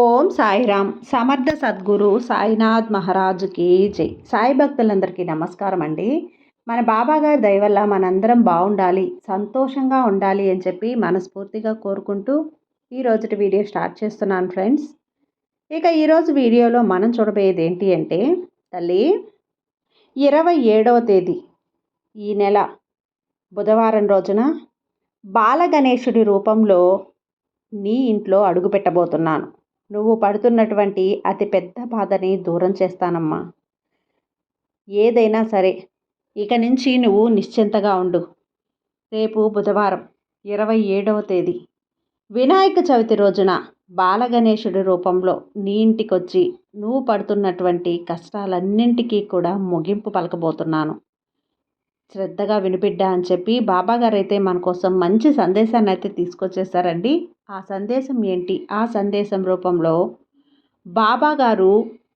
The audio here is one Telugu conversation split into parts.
ఓం సాయిరామ్. సమర్థ సద్గురు సాయినాథ్ మహారాజుకి జై. సాయి భక్తులందరికీ నమస్కారం అండి. మన బాబా గారి దయ మనందరం బాగుండాలి సంతోషంగా ఉండాలి అని చెప్పి మనస్ఫూర్తిగా కోరుకుంటూ ఈ రోజుటి వీడియో స్టార్ట్ చేస్తున్నాను ఫ్రెండ్స్. ఇక ఈరోజు వీడియోలో మనం చూడబోయేది ఏంటి అంటే తల్లి ఇరవై ఏడవ తేదీ ఈ నెల బుధవారం రోజున బాలగణేశుడి రూపంలో నీ ఇంట్లో అడుగు పెట్టబోతున్నాను. నువ్వు పడుతున్నటువంటి అతి పెద్ద బాధని దూరం చేస్తానమ్మా. ఏదైనా సరే ఇక నుంచి నువ్వు నిశ్చింతగా ఉండు. రేపు బుధవారం ఇరవై ఏడవ తేదీ. వినాయక చవితి రోజున బాలగణేశుడి రూపంలో నీ ఇంటికొచ్చి నువ్వు పడుతున్నటువంటి కష్టాలన్నింటికీ కూడా ముగింపు పలకబోతున్నాను. శ్రద్ధగా వినిపిడ్డా అని చెప్పి బాబాగారు అయితే మన కోసం మంచి సందేశాన్ని అయితే తీసుకొచ్చేసారండి. ఆ సందేశం ఏంటి? ఆ సందేశం రూపంలో బాబాగారు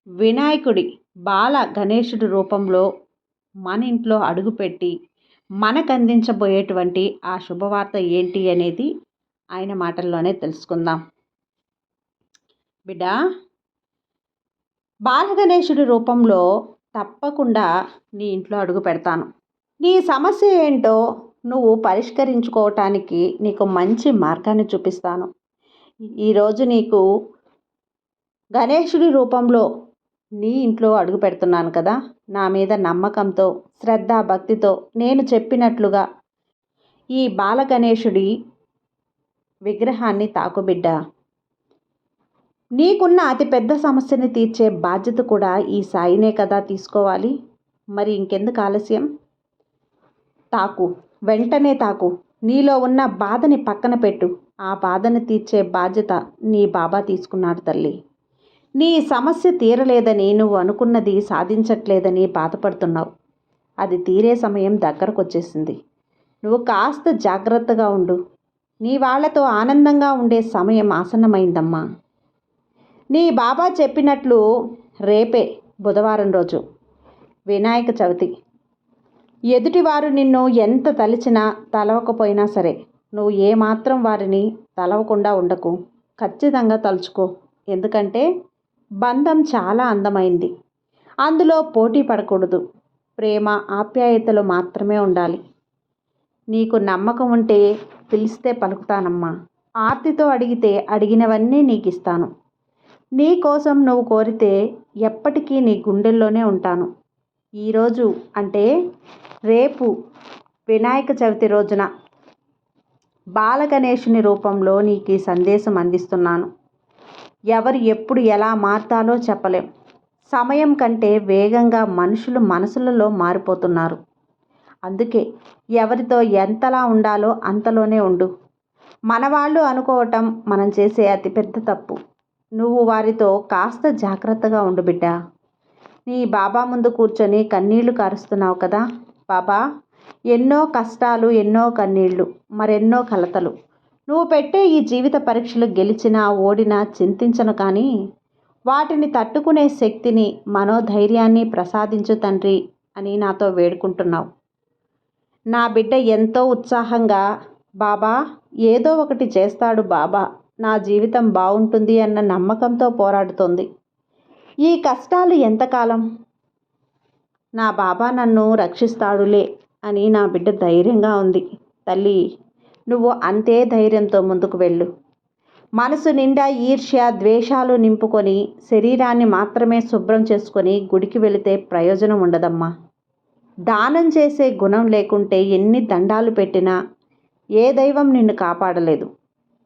వినాయకుడి బాల గణేశుడి రూపంలో మన ఇంట్లో అడుగుపెట్టి మనకు అందించబోయేటువంటి ఆ శుభవార్త ఏంటి అనేది ఆయన మాటల్లోనే తెలుసుకుందాం. బిడ్డ బాలగణేశుడి రూపంలో తప్పకుండా నీ ఇంట్లో అడుగు పెడతాను. నీ సమస్య ఏంటో నువ్వు పరిష్కరించుకోవటానికి నీకు మంచి మార్గాన్ని చూపిస్తాను. ఈరోజు నీకు గణేశుడి రూపంలో నీ ఇంట్లో అడుగు పెడుతున్నాను కదా? నా మీద నమ్మకంతో శ్రద్ధ భక్తితో నేను చెప్పినట్లుగా ఈ బాల గణేశుడి విగ్రహాన్ని తాకుబిడ్డ నీకున్న అతిపెద్ద సమస్యని తీర్చే బాధ్యత కూడా ఈ సాయినే కదా తీసుకోవాలి. మరి ఇంకెందుకు ఆలస్యం? తాకు. వెంటనే తాకు. నీలో ఉన్న బాధని పక్కన పెట్టు. ఆ బాధని తీర్చే బాధ్యత నీ బాబా తీసుకున్నాడు తల్లి. నీ సమస్య తీరలేదని నువ్వు అనుకున్నది సాధించట్లేదని బాధపడుతున్నావు. అది తీరే సమయం దగ్గరకు వచ్చేసింది నువ్వు కాస్త జాగ్రత్తగా ఉండు. నీ వాళ్ళతో ఆనందంగా ఉండే సమయం ఆసన్నమైందమ్మా. నీ బాబా చెప్పినట్లు రేపే బుధవారం రోజు. వినాయక చవితి. ఎదుటివారు నిన్ను ఎంత తలిచినా తలవకపోయినా సరే నువ్వు ఏమాత్రం వారిని తలవకుండా ఉండకు. ఖచ్చితంగా తలుచుకో. ఎందుకంటే బంధం చాలా అందమైంది. అందులో పోటీ పడకూడదు. ప్రేమ ఆప్యాయతలు మాత్రమే ఉండాలి. నీకు నమ్మకం ఉంటే పిలిస్తే పలుకుతానమ్మా. ఆర్తితో అడిగితే అడిగినవన్నీ నీకు ఇస్తాను నీ కోసం నువ్వు కోరితే ఎప్పటికీ నీ గుండెల్లోనే ఉంటాను. ఈరోజు అంటే రేపు వినాయక చవితి రోజున బాలగణేషుని రూపంలో నీకు ఈ సందేశం అందిస్తున్నాను. ఎవరు ఎప్పుడు ఎలా మారుతాలో చెప్పలేం. సమయం కంటే వేగంగా మనుషులు మనసులలో మారిపోతున్నారు. అందుకే ఎవరితో ఎంతలా ఉండాలో అంతలోనే ఉండు. మన వాళ్ళు అనుకోవటం మనం చేసే అతిపెద్ద తప్పు. నువ్వు వారితో కాస్త జాగ్రత్తగా ఉండు బిడ్డ. నీ బాబా ముందు కూర్చొని కన్నీళ్ళు కారుస్తున్నావు కదా బాబా. ఎన్నో కష్టాలు ఎన్నో కన్నీళ్ళు మరెన్నో కలతలు. నువ్వు పెట్టే ఈ జీవిత పరీక్షలు గెలిచినా ఓడినా చింతించను కానీ వాటిని తట్టుకునే శక్తిని మనోధైర్యాన్ని ప్రసాదించు తండ్రి అని నాతో వేడుకుంటున్నావు. నా బిడ్డ ఎంతో ఉత్సాహంగా బాబా ఏదో ఒకటి చేస్తాడు బాబా. నా జీవితం బాగుంటుంది అన్న నమ్మకంతో పోరాడుతోంది. ఈ కష్టాలు ఎంతకాలం? నా బాబా నన్ను రక్షిస్తాడులే అని నా బిడ్డ ధైర్యంగా ఉంది. తల్లి నువ్వు అంతే ధైర్యంతో ముందుకు వెళ్ళు. మనసు నిండా ఈర్ష్య ద్వేషాలు నింపుకొని శరీరాన్ని మాత్రమే శుభ్రం చేసుకొని గుడికి వెళితే ప్రయోజనం ఉండదమ్మా. దానం చేసే గుణం లేకుంటే ఎన్ని దండాలు పెట్టినా ఏ దైవం నిన్ను కాపాడలేదు.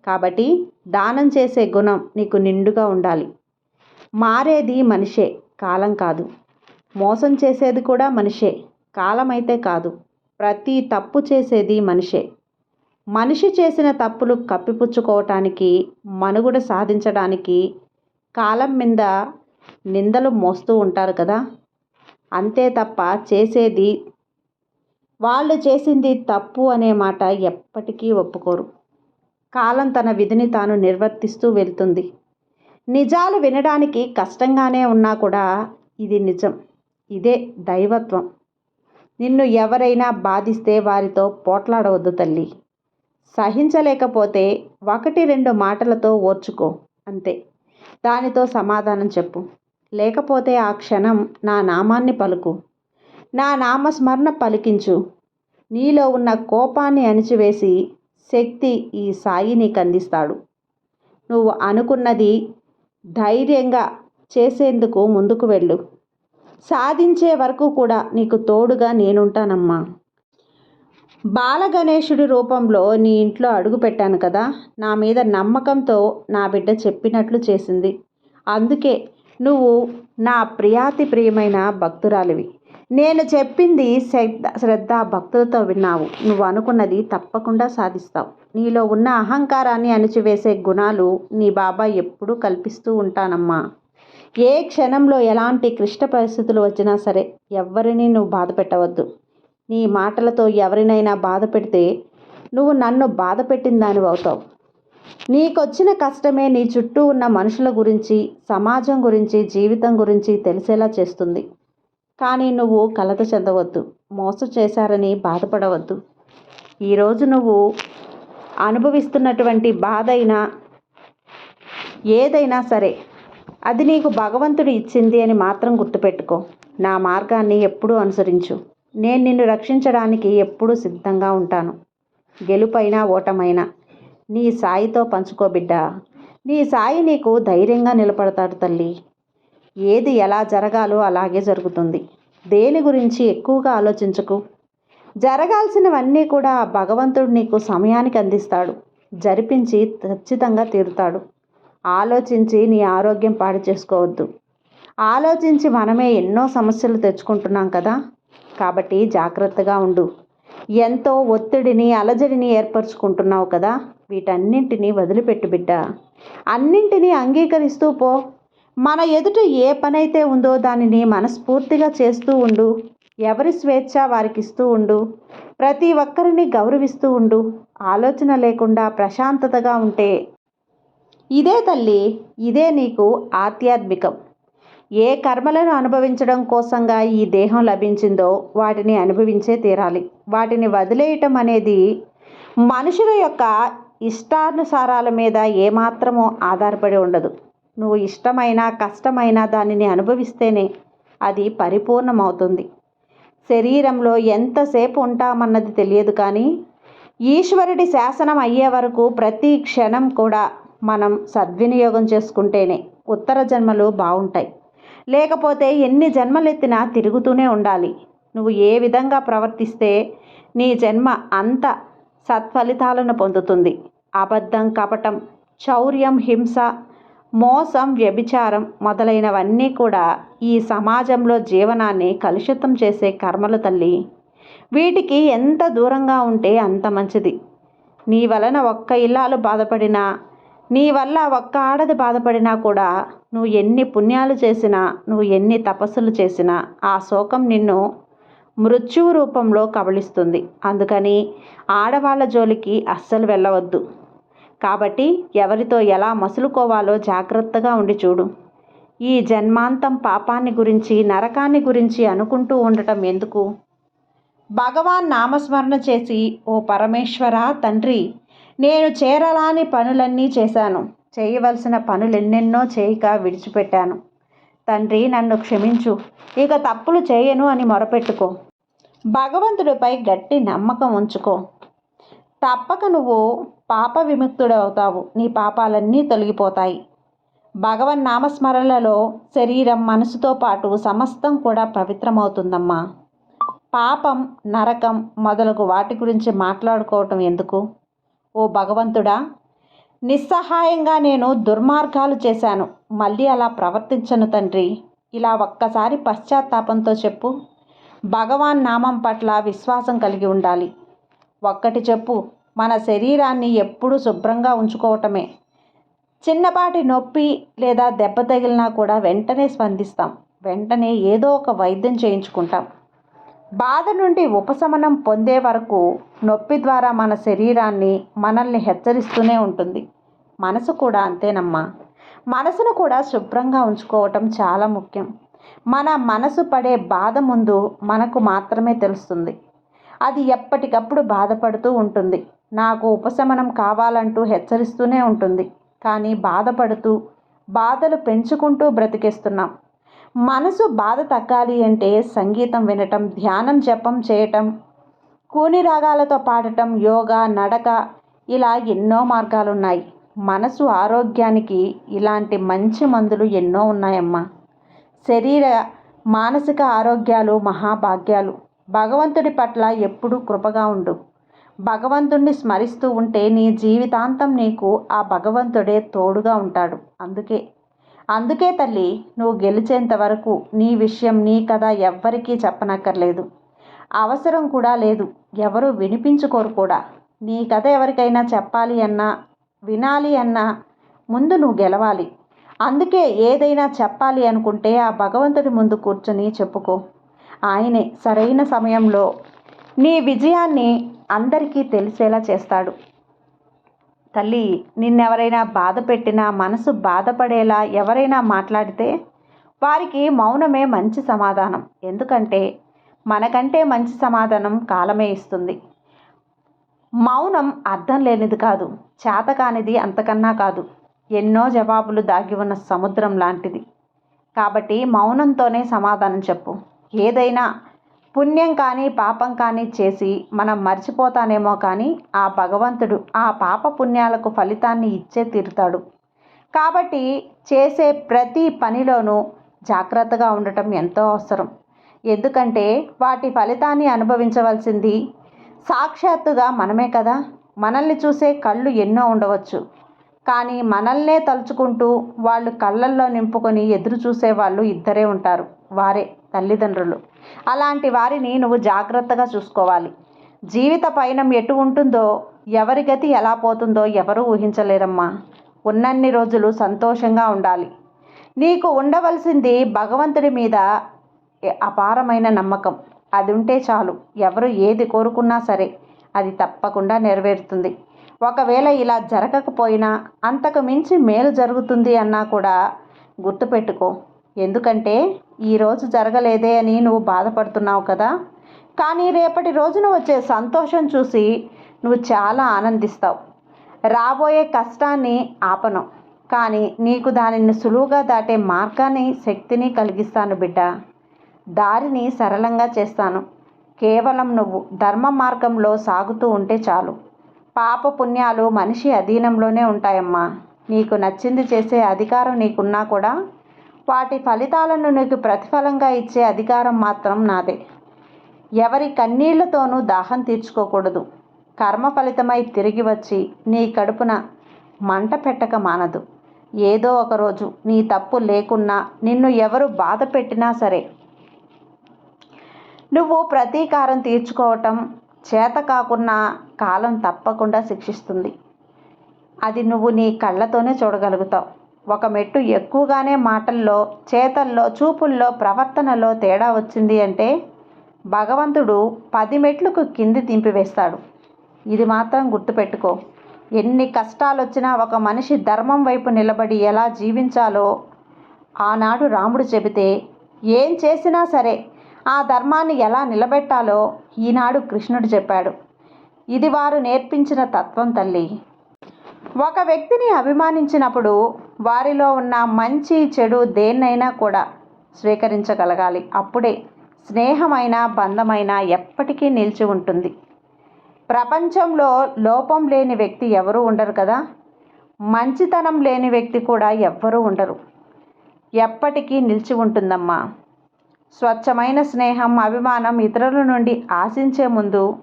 కాబట్టి దానం చేసే గుణం నీకు నిండుగా ఉండాలి. మారేది మనిషే కాలం కాదు. మోసం చేసేది కూడా మనిషే కాలమైతే కాదు. ప్రతి తప్పు చేసేది మనిషే. మనిషి చేసిన తప్పులు కప్పిపుచ్చుకోవటానికి మనుగడ సాధించడానికి కాలం మీద నిందలు మోస్తూ ఉంటారు కదా. అంతే తప్ప చేసేది వాళ్ళు చేసింది తప్పు అనే మాట ఎప్పటికీ ఒప్పుకోరు. కాలం తన విధిని తాను నిర్వర్తిస్తూ వెళ్తుంది. నిజాలు వినడానికి కష్టంగానే ఉన్నా కూడా ఇది నిజం. ఇదే దైవత్వం. నిన్ను ఎవరైనా బాధిస్తే వారితో పోట్లాడవద్దు తల్లి. సహించలేకపోతే ఒకటి రెండు మాటలతో ఓర్చుకో అంతే. దానితో సమాధానం చెప్పు. లేకపోతే ఆ క్షణం నా నామాన్ని పలుకు. నా నామస్మరణ పలికించు. నీలో ఉన్న కోపాన్ని అణిచివేసి శక్తి ఈ సాయి నీకు అందిస్తాడు నువ్వు అనుకున్నది ధైర్యంగా చేసేందుకు ముందుకు వెళ్ళు. సాధించే వరకు కూడా నీకు తోడుగా నేనుంటానమ్మా. బాలగణేశుడి రూపంలో నీ ఇంట్లో అడుగు పెట్టాను కదా నా మీద నమ్మకంతో నా బిడ్డ చెప్పినట్లు చేసింది. అందుకే నువ్వు నా ప్రియాతి ప్రియమైన భక్తురాలివి. నేను చెప్పింది శ్రద్ధ శ్రద్ధ భక్తులతో విన్నావు. నువ్వు అనుకున్నది తప్పకుండా సాధిస్తావు. నీలో ఉన్న అహంకారాన్ని అణిచివేసే గుణాలు నీ బాబా ఎప్పుడూ కల్పిస్తూ ఉంటానమ్మా. ఏ క్షణంలో ఎలాంటి క్లిష్ట పరిస్థితులు వచ్చినా సరే ఎవరిని నువ్వు బాధ పెట్టవద్దు. నీ మాటలతో ఎవరినైనా బాధ పెడితే నువ్వు నన్ను బాధ పెట్టిన దానివి అవుతావు. నీకొచ్చిన కష్టమే నీ చుట్టూ ఉన్న మనుషుల గురించి సమాజం గురించి జీవితం గురించి తెలిసేలా చేస్తుంది. కానీ నువ్వు కలత చెందవద్దు. మోసం చేశారని బాధపడవద్దు. ఈరోజు నువ్వు అనుభవిస్తున్నటువంటి బాధ అయినా ఏదైనా సరే అది నీకు భగవంతుడు ఇచ్చింది అని మాత్రం గుర్తుపెట్టుకో. నా మార్గాన్ని ఎప్పుడూ అనుసరించు. నేను నిన్ను రక్షించడానికి ఎప్పుడూ సిద్ధంగా ఉంటాను. గెలుపైనా ఓటమైనా నీ సాయితో పంచుకో బిడ్డ. నీ సాయి నీకు ధైర్యంగా నిలబడతాడు తల్లి. ఏది ఎలా జరగాలో అలాగే జరుగుతుంది. దేని గురించి ఎక్కువగా ఆలోచించకు. జరగాల్సినవన్నీ కూడా భగవంతుడు నీకు సమయానికి అందిస్తాడు. జరిపించి ఖచ్చితంగా తీరుతాడు. ఆలోచించి నీ ఆరోగ్యం పాడు చేసుకోవద్దు. ఆలోచించి మనమే ఎన్నో సమస్యలు తెచ్చుకుంటున్నాం కదా. కాబట్టి జాగ్రత్తగా ఉండు. ఎంతో ఒత్తిడిని అలజడిని ఏర్పరచుకుంటున్నావు కదా. వీటన్నింటినీ వదిలిపెట్టు బిడ్డ. అన్నింటినీ అంగీకరిస్తూ పో. మన ఎదుట ఏ పనైతే ఉందో దానిని మనస్ఫూర్తిగా చేస్తూ ఉండు. ఎవరి స్వేచ్ఛ వారికి ఇస్తూ ఉండు? ప్రతి ఒక్కరిని గౌరవిస్తూ ఉండు. ఆలోచన లేకుండా ప్రశాంతతగా ఉంటే. ఇదే తల్లి ఇదే నీకు ఆధ్యాత్మికం. ఏ కర్మలను అనుభవించడం కోసంగా ఈ దేహం లభించిందో వాటిని అనుభవించే తీరాలి. వాటిని వదిలేయటం అనేది మనుషుల యొక్క ఇష్టానుసారాల మీద ఏమాత్రమో ఆధారపడి ఉండదు. నువ్వు ఇష్టమైన కష్టమైన దానిని అనుభవిస్తేనే అది పరిపూర్ణమవుతుంది. శరీరంలో ఎంతసేపు ఉంటామన్నది తెలియదు కానీ ఈశ్వరుడి శాసనం అయ్యే వరకు ప్రతి క్షణం కూడా మనం సద్వినియోగం చేసుకుంటేనే ఉత్తర జన్మలు బాగుంటాయి. లేకపోతే ఎన్ని జన్మలెత్తినా తిరుగుతూనే ఉండాలి. నువ్వు ఏ విధంగా ప్రవర్తిస్తే నీ జన్మ అంత సత్ఫలితాలను పొందుతుంది. అబద్ధం కపటం చౌర్యం హింస మోసం వ్యభిచారం మొదలైనవన్నీ కూడా ఈ సమాజంలో జీవనాన్ని కలుషితం చేసే కర్మలు తల్లి. వీటికి ఎంత దూరంగా ఉంటే అంత మంచిది. నీ వలన ఒక్క ఇల్లాలు బాధపడినా నీ వల్ల ఒక్క ఆడది బాధపడినా కూడా నువ్వు ఎన్ని పుణ్యాలు చేసినా నువ్వు ఎన్ని తపస్సులు చేసినా ఆ శోకం నిన్ను మృత్యువు రూపంలో కబళిస్తుంది. అందుకని ఆడవాళ్ళ జోలికి అస్సలు వెళ్ళవద్దు. కాబట్టి ఎవరితో ఎలా మసులుకోవాలో జాగ్రత్తగా ఉండి చూడు. ఈ జన్మాంతం పాపాన్ని గురించి నరకాన్ని గురించి అనుకుంటూ ఉండటం ఎందుకు? భగవాన్ నామస్మరణ చేసి ఓ పరమేశ్వర తండ్రి నేను చేరలాని పనులన్నీ చేశాను. చేయవలసిన పనులెన్నెన్నో చేయక విడిచిపెట్టాను. తండ్రి నన్ను క్షమించు. ఇక తప్పులు చేయను అని మొరపెట్టుకో. భగవంతుడిపై గట్టి నమ్మకం ఉంచుకో. తప్పక నువ్వు పాప విముక్తుడవుతావు. నీ పాపాలన్నీ తొలగిపోతాయి. భగవన్ నామస్మరణలో శరీరం మనసుతో పాటు సమస్తం కూడా పవిత్రమవుతుందమ్మా. పాపం నరకం మొదలగు వాటి గురించి మాట్లాడుకోవటం ఎందుకు? ఓ భగవంతుడా నిస్సహాయంగా నేను దుర్మార్గాలు చేశాను. మళ్ళీ అలా ప్రవర్తించను తండ్రి. ఇలా ఒక్కసారి పశ్చాత్తాపంతో చెప్పు. భగవాన్ నామం పట్ల విశ్వాసం కలిగి ఉండాలి. ఒక్కటి చెప్పు మన శరీరాన్ని ఎప్పుడూ శుభ్రంగా ఉంచుకోవటమే. చిన్నపాటి నొప్పి లేదా దెబ్బ తగిలినా కూడా వెంటనే స్పందిస్తాం. వెంటనే ఏదో ఒక వైద్యం చేయించుకుంటాం. బాధ నుండి ఉపశమనం పొందే వరకు నొప్పి ద్వారా మన శరీరాన్ని మనల్ని హెచ్చరిస్తూనే ఉంటుంది. మనసు కూడా అంతేనమ్మా. మనసును కూడా శుభ్రంగా ఉంచుకోవటం చాలా ముఖ్యం. మన మనసు పడే బాధ ముందు మనకు మాత్రమే తెలుస్తుంది. అది ఎప్పటికప్పుడు బాధపడుతూ ఉంటుంది. నాకు ఉపశమనం కావాలంటూ హెచ్చరిస్తూనే ఉంటుంది. కానీ బాధపడుతూ బాధలు పెంచుకుంటూ బ్రతికేస్తున్నాం. మనసు బాధ తగ్గాలి అంటే సంగీతం వినటం ధ్యానం జపం చేయటం కూని రాగాలతో పాడటం యోగా నడక ఇలా ఎన్నో మార్గాలు ఉన్నాయి మనసు ఆరోగ్యానికి ఇలాంటి మంచి మందులు ఎన్నో ఉన్నాయమ్మా. శరీర మానసిక ఆరోగ్యాలు మహాభాగ్యాలు. భగవంతుడి పట్ల ఎప్పుడూ కృపగా ఉండు. భగవంతుణ్ణి స్మరిస్తూ ఉంటే నీ జీవితాంతం నీకు ఆ భగవంతుడే తోడుగా ఉంటాడు. అందుకే అందుకే తల్లి నువ్వు గెలిచేంత వరకు నీ విషయం నీ కథ ఎవ్వరికీ చెప్పనక్కర్లేదు. అవసరం కూడా లేదు. ఎవరు వినిపించుకోరు కూడా. నీ కథ ఎవరికైనా చెప్పాలి అన్నా వినాలి అన్నా ముందు నువ్వు గెలవాలి. అందుకే ఏదైనా చెప్పాలి అనుకుంటే ఆ భగవంతుడి ముందు కూర్చొని చెప్పుకో. ఆయనే సరైన సమయంలో నీ విజయాన్ని అందరికీ తెలిసేలా చేస్తాడు. తల్లి నిన్నెవరైనా బాధ పెట్టినా మనసు బాధపడేలా ఎవరైనా మాట్లాడితే వారికి మౌనమే మంచి సమాధానం. ఎందుకంటే మనకంటే మంచి సమాధానం కాలమే ఇస్తుంది. మౌనం అర్థం లేనిది కాదు చేతకానిది అంతకన్నా కాదు. ఎన్నో జవాబులు దాగి ఉన్న సముద్రం లాంటిది. కాబట్టి మౌనంతోనే సమాధానం చెప్పు. ఏదైనా పుణ్యం కానీ పాపం కానీ చేసి మనం మర్చిపోతానేమో కానీ ఆ భగవంతుడు ఆ పాప పుణ్యాలకు ఫలితాన్ని ఇచ్చే తీరుతాడు. కాబట్టి చేసే ప్రతి పనిలోనూ జాగ్రత్తగా ఉండటం ఎంతో అవసరం. ఎందుకంటే వాటి ఫలితాన్ని అనుభవించవలసింది సాక్షాత్తుగా మనమే కదా. మనల్ని చూసే కళ్ళు ఎన్నో ఉండవచ్చు. కానీ మనల్నే తలుచుకుంటూ వాళ్ళు కళ్ళల్లో నింపుకొని ఎదురు చూసే వాళ్ళు ఇద్దరే ఉంటారు. వారే తల్లిదండ్రులు. అలాంటి వారిని నువ్వు జాగ్రత్తగా చూసుకోవాలి. జీవిత పయనం ఎటు ఉంటుందో ఎవరి గతి ఎలా పోతుందో ఎవరూ ఊహించలేరమ్మా. ఉన్నన్ని రోజులు సంతోషంగా ఉండాలి. నీకు ఉండవలసింది భగవంతుడి మీద అపారమైన నమ్మకం. అది ఉంటే చాలు. ఎవరు ఏది కోరుకున్నా సరే అది తప్పకుండా నెరవేరుతుంది. ఒకవేళ ఇలా జరగకపోయినా అంతకు మించి మేలు జరుగుతుంది అన్నా కూడా గుర్తుపెట్టుకో. ఎందుకంటే ఈరోజు జరగలేదే అని నువ్వు బాధపడుతున్నావు కదా. కానీ రేపటి రోజున వచ్చే సంతోషం చూసి నువ్వు చాలా ఆనందిస్తావు. రాబోయే కష్టాన్ని ఆపను. కానీ నీకు దానిని సులువుగా దాటే మార్గాన్ని శక్తిని కలిగిస్తాను బిడ్డ. దారిని సరళంగా చేస్తాను. కేవలం నువ్వు ధర్మ మార్గంలో సాగుతూ ఉంటే చాలు. పాప పుణ్యాలు మనిషి అధీనంలోనే ఉంటాయమ్మా. నీకు నచ్చింది చేసే అధికారం నీకున్నా కూడా వాటి ఫలితాలను నీకు ప్రతిఫలంగా ఇచ్చే అధికారం మాత్రం నాదే. ఎవరి కన్నీళ్ళతోనూ దాహం తీర్చుకోకూడదు. కర్మ ఫలితమై తిరిగి వచ్చి నీ కడుపున మంట పెట్టక మానదు. ఏదో ఒకరోజు నీ తప్పు లేకున్నా నిన్ను ఎవరు బాధ పెట్టినా సరే. నువ్వు ప్రతీకారం తీర్చుకోవటం చేత కాకున్నా కాలం తప్పకుండా శిక్షిస్తుంది. అది నువ్వు నీ కళ్ళతోనే చూడగలుగుతావు. ఒక మెట్టు ఎక్కువగానే మాటల్లో చేతల్లో చూపుల్లో ప్రవర్తనలో తేడా వచ్చింది అంటే భగవంతుడు పది మెట్లకు కింది దింపివేస్తాడు. ఇది మాత్రం గుర్తుపెట్టుకో. ఎన్ని కష్టాలు వచ్చినా ఒక మనిషి ధర్మం వైపు నిలబడి ఎలా జీవించాలో ఆనాడు రాముడు చెబితే ఏం చేసినా సరే ఆ ధర్మాన్ని ఎలా నిలబెట్టాలో ఈనాడు కృష్ణుడు చెప్పాడు. ఇది వారు నేర్పించిన తత్వం తల్లి. ఒక వ్యక్తిని అభిమానించినప్పుడు వారిలో ఉన్న మంచి చెడు దేన్నైనా కూడా స్వీకరించగలగాలి. అప్పుడే స్నేహమైన బంధమైన ఎప్పటికీ నిలిచి ఉంటుంది. ప్రపంచంలో లోపం లేని వ్యక్తి ఎవరూ ఉండరు కదా? మంచితనం లేని వ్యక్తి కూడా ఎవ్వరూ ఉండరు. ఎప్పటికీ నిలిచి ఉంటుందమ్మా. స్వచ్ఛమైన స్నేహం అభిమానం ఇతరుల నుండి ఆశించే ముందు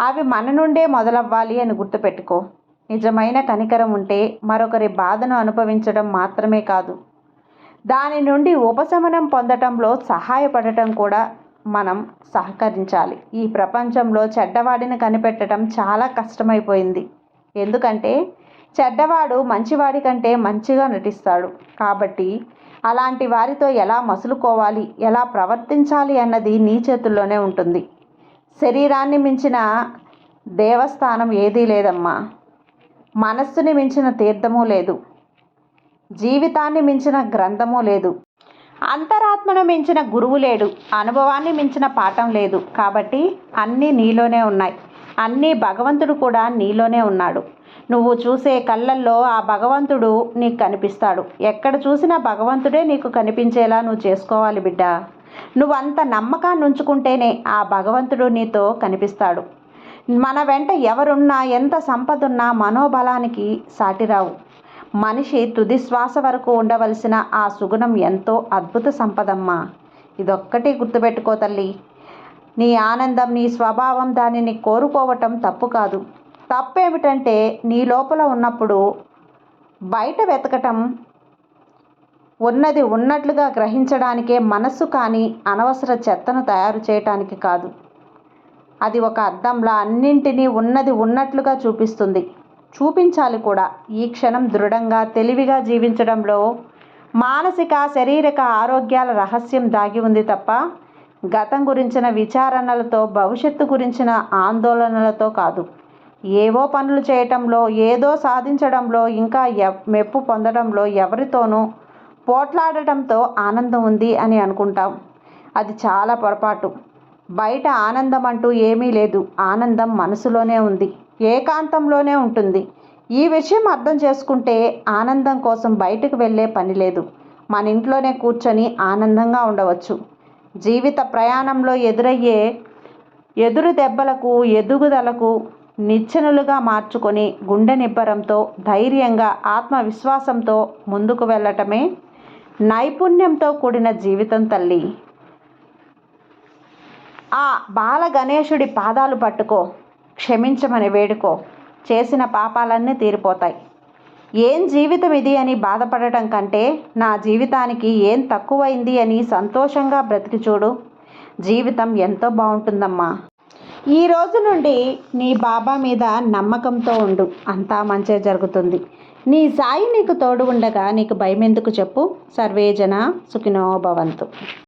అవి మన నుండే మొదలవ్వాలి అని గుర్తుపెట్టుకో. నిజమైన కనికరం ఉంటే మరొకరి బాధను అనుభవించడం మాత్రమే కాదు. దాని నుండి ఉపశమనం పొందటంలో సహాయపడటం కూడా మనం సహకరించాలి. ఈ ప్రపంచంలో చెడ్డవాడిని కనిపెట్టడం చాలా కష్టమైపోయింది. ఎందుకంటే చెడ్డవాడు మంచివాడి కంటే మంచిగా నటిస్తాడు. కాబట్టి అలాంటి వారితో ఎలా మసులుకోవాలి ఎలా ప్రవర్తించాలి అన్నది నీ చేతుల్లోనే ఉంటుంది. శరీరాన్ని మించిన దేవస్థానం ఏదీ లేదమ్మా. మనస్సుని మించిన తీర్థము లేదు. జీవితాన్ని మించిన గ్రంథము లేదు. అంతరాత్మను మించిన గురువు లేడు. అనుభవాన్ని మించిన పాఠం లేదు. కాబట్టి అన్నీ నీలోనే ఉన్నాయి. అన్నీ భగవంతుడు కూడా నీలోనే ఉన్నాడు. నువ్వు చూసే కళ్ళల్లో ఆ భగవంతుడు నీకు కనిపిస్తాడు. ఎక్కడ చూసినా భగవంతుడే నీకు కనిపించేలా నువ్వు చేసుకోవాలి బిడ్డ. నువ్వు అంత నమ్మకాన్ని ఉంచుకుంటేనే ఆ భగవంతుడు నీతో కనిపిస్తాడు. మన వెంట ఎవరున్నా ఎంత సంపద ఉన్నా మనోబలానికి సాటిరావు. మనిషి తుది శ్వాస వరకు ఉండవలసిన ఆ సుగుణం ఎంతో అద్భుత సంపదమ్మా. ఇదొక్కటి గుర్తుపెట్టుకో తల్లి. నీ ఆనందం నీ స్వభావం దానిని కోరుకోవటం తప్పు కాదు. తప్పేమిటంటే నీ లోపల ఉన్నప్పుడు బయట వెతకటం ఉన్నది ఉన్నట్లుగా గ్రహించడానికే మనస్సు కానీ అనవసర చెత్తను తయారు చేయటానికి కాదు. అది ఒక అద్దంలా అన్నింటినీ ఉన్నది ఉన్నట్లుగా చూపిస్తుంది. చూపించాలి కూడా. ఈ క్షణం దృఢంగా తెలివిగా జీవించడంలో మానసిక శారీరక ఆరోగ్యాల రహస్యం దాగి ఉంది తప్ప గతం గురించిన విచారణలతో భవిష్యత్తు గురించిన ఆందోళనలతో కాదు. ఏవో పనులు చేయటంలో ఏదో సాధించడంలో ఇంకా మెప్పు పొందడంలో ఎవరితోనూ పోట్లాడటంతో ఆనందం ఉంది అని అనుకుంటాం. అది చాలా పొరపాటు. బయట ఆనందం అంటూ ఏమీ లేదు. ఆనందం మనసులోనే ఉంది. ఏకాంతంలోనే ఉంటుంది. ఈ విషయం అర్థం చేసుకుంటే ఆనందం కోసం బయటకు వెళ్ళే పని లేదు. మన ఇంట్లోనే కూర్చొని ఆనందంగా ఉండవచ్చు. జీవిత ప్రయాణంలో ఎదురయ్యే ఎదురు దెబ్బలకు ఎదుగుదలకు నిచ్చెనలుగా మార్చుకొని గుండె నిబ్బరంతో ధైర్యంగా ఆత్మవిశ్వాసంతో ముందుకు వెళ్ళటమే నైపుణ్యంతో కూడిన జీవితం తల్లి. ఆ బాల గణేశుడి పాదాలు పట్టుకో క్షమించమని వేడుకో. చేసిన పాపాలన్నీ తీరిపోతాయి. ఏం జీవితం ఇది అని బాధపడటం కంటే నా జీవితానికి ఏం తక్కువైంది అని సంతోషంగా బ్రతికి చూడు. జీవితం ఎంతో బాగుంటుందమ్మా. ఈ రోజు నుండి నీ బాబా మీద నమ్మకంతో ఉండు. అంతా మంచే జరుగుతుంది. నీ సాయి నీకు తోడు ఉండగా నీకు భయం ఎందుకు చెప్పు సర్వేజన సుఖినో భవంతు.